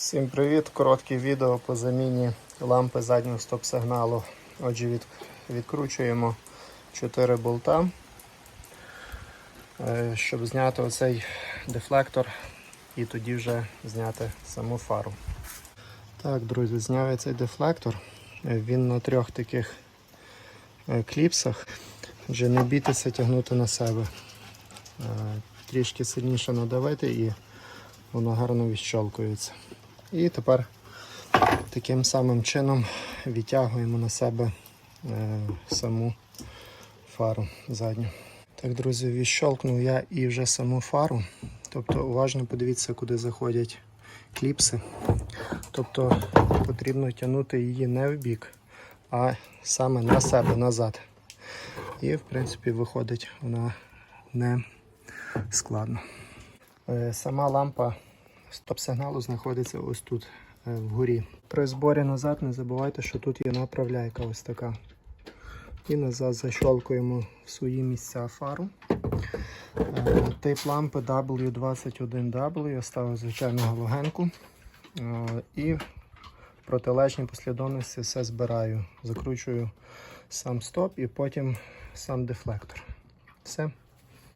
Всім привіт! Коротке відео по заміні лампи заднього стоп-сигналу. Отже, від, відкручуємо 4 болта, е, щоб зняти оцей дефлектор і тоді вже зняти саму фару. Так, друзі, зняв я цей дефлектор. Е, Він на трьох таких е, кліпсах. Отже, не бійтеся тягнути на себе. Трішки сильніше надавити і воно гарно відщолкується. І тепер таким самим чином відтягуємо на себе е, саму фару задню. Так, друзі, відщолкнув я і вже саму фару. Тобто уважно подивіться, куди заходять кліпси. Тобто потрібно тягнути її не в бік, а саме на себе назад. І в принципі виходить вона не складно. Е, Сама лампа стоп-сигналу знаходиться ось тут е, вгорі. При зборі назад не забувайте, що тут є направляйка ось така. І назад защолкуємо в свої місця фару. Е, Тип лампи W21W. Я ставив звичайну галогенку. Е, І в протилежній послідовності все збираю. Закручую сам стоп і потім сам дефлектор. Все.